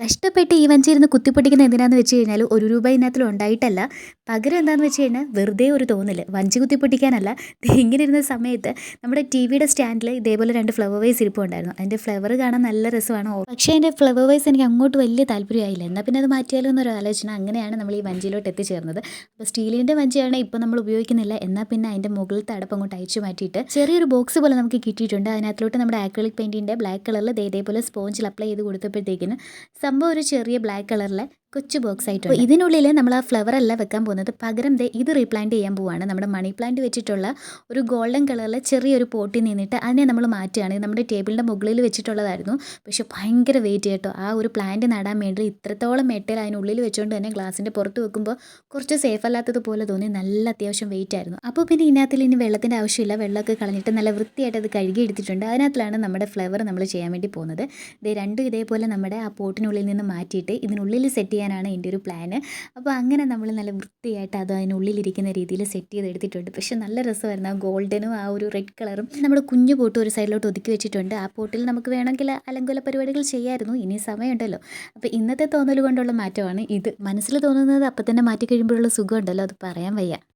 കഷ്ടപ്പെട്ട് ഈ വഞ്ചി ഇരുന്ന് കുത്തിപ്പൊട്ടിക്കുന്ന എന്തിനാന്ന് വെച്ച് കഴിഞ്ഞാൽ ഒരു രൂപ ഇതിനകത്തിൽ ഉണ്ടായിട്ടല്ല. പകരം എന്താണെന്ന് വെച്ച് കഴിഞ്ഞാൽ വെറുതെ ഒരു തോന്നൽ വഞ്ചി കുത്തിപ്പൊട്ടിക്കാനല്ല. ഇങ്ങനെ ഇരുന്ന സമയത്ത് നമ്മുടെ ടി വിയുടെ സ്റ്റാൻഡിൽ ഇതേപോലെ രണ്ട് ഫ്ലവർ വൈസ് ഇരിപ്പുണ്ടായിരുന്നു. അതിന്റെ ഫ്ലവർ കാണാൻ നല്ല രസമാണ്. പക്ഷേ അതിന്റെ ഫ്ലവർ വൈസ് എനിക്ക് അങ്ങോട്ട് വലിയ താല്പര്യമായില്ല. എന്നാൽ പിന്നെ അത് മാറ്റിയാലോ എന്നൊരു ആലോചന അങ്ങനെയാണ് നമ്മൾ ഈ വഞ്ചിയിലോട്ട് എത്തിച്ചേർന്നത്. അപ്പോൾ സ്റ്റീലിന്റെ വഞ്ചിയാണ് ഇപ്പോൾ നമ്മൾ ഉപയോഗിക്കുന്നില്ല. എന്നാൽ പിന്നെ അതിന്റെ മുകളിലത്തെ അടപ്പ് അങ്ങോട്ട് അയച്ചു മാറ്റിയിട്ട് ചെറിയൊരു ബോക്സ് പോലെ നമുക്ക് കിട്ടിയിട്ടുണ്ട്. അതിനകത്തോട്ട് നമ്മുടെ ആക്രിലിക് പെയിന്റിന്റെ ബ്ലാക്ക് കളറിൽ ഇതേപോലെ സ്പോഞ്ചിൽ അപ്ലൈ ചെയ്ത് കൊടുത്തപ്പോഴത്തേക്കിന് സംഭവം ഒരു ചെറിയ ബ്ലാക്ക് കളറിലെ കൊച്ചു ബോക്സ് ആയിട്ട് ഇതിനുള്ളിൽ നമ്മൾ ആ ഫ്ലവർ അല്ല വെക്കാൻ പോകുന്നത്. പകരം ദേ ഇത് റീപ്ലാന്റ് ചെയ്യാൻ പോവാണ്. നമ്മുടെ മണി പ്ലാന്റ് വെച്ചിട്ടുള്ള ഒരു ഗോൾഡൻ കളറിലെ ചെറിയൊരു പോട്ടിൽ നിന്നിട്ട് അതിനെ നമ്മൾ മാറ്റുകയാണ്. നമ്മുടെ ടേബിളിന്റെ മുകളിൽ വെച്ചിട്ടുള്ളതായിരുന്നു. പക്ഷേ ഭയങ്കര വെയിറ്റ് കേട്ടോ. ആ ഒരു പ്ലാന്റ് നടാൻ വേണ്ടി ഇത്രത്തോളം മെറ്റൽ അതിനുള്ളിൽ വെച്ചുകൊണ്ട് തന്നെ ഗ്ലാസിന്റെ പുറത്ത് വെക്കുമ്പോൾ കുറച്ച് സേഫ് അല്ലാത്തതുപോലെ തോന്നി. നല്ല അത്യാവശ്യം വെയിറ്റ് ആയിരുന്നു. അപ്പോൾ പിന്നെ ഇതിനകത്തിൽ ഇനി വെള്ളത്തിന്റെ ആവശ്യമില്ല. വെള്ളമൊക്കെ കളഞ്ഞിട്ട് നല്ല വൃത്തിയായിട്ട് അത് കഴുകി എടുത്തിട്ടുണ്ട്. അതിനകത്തിലാണ് നമ്മുടെ ഫ്ലവർ നമ്മൾ ചെയ്യാൻ വേണ്ടി പോകുന്നത്. ഇത് രണ്ടും ഇതേപോലെ നമ്മുടെ ആ പോട്ടിനുള്ളിൽ നിന്ന് മാറ്റിയിട്ട് ഇതിനുള്ളിൽ സെറ്റ് ചെയ്യാനാണ് എന്റെ ഒരു പ്ലാന്. അപ്പോൾ അങ്ങനെ നമ്മൾ നല്ല വൃത്തിയായിട്ട് അത് അതിനുള്ളിലിരിക്കുന്ന രീതിയിൽ സെറ്റ് ചെയ്ത് എടുത്തിട്ടുണ്ട് പക്ഷേ നല്ല രസമായിരുന്നു ആ ഗോൾഡനും ആ ഒരു റെഡ് കളറും. നമ്മുടെ കുഞ്ഞു പോട്ട് ഒരു സൈഡിലോട്ട് ഒതുക്കി വെച്ചിട്ടുണ്ട്. ആ പോട്ടിൽ നമുക്ക് വേണമെങ്കിൽ അലങ്കോല പരിപാടികൾ ചെയ്യായിരുന്നു. ഇനി സമയമുണ്ടല്ലോ. അപ്പോൾ ഇന്നത്തെ തോന്നൽ കൊണ്ടുള്ള മാറ്റമാണ് ഇത്. മനസ്സിൽ തോന്നുന്നത് അപ്പം തന്നെ മാറ്റി കഴിയുമ്പോഴുള്ള സുഖമുണ്ടല്ലോ. അത് പറയാൻ വയ്യ.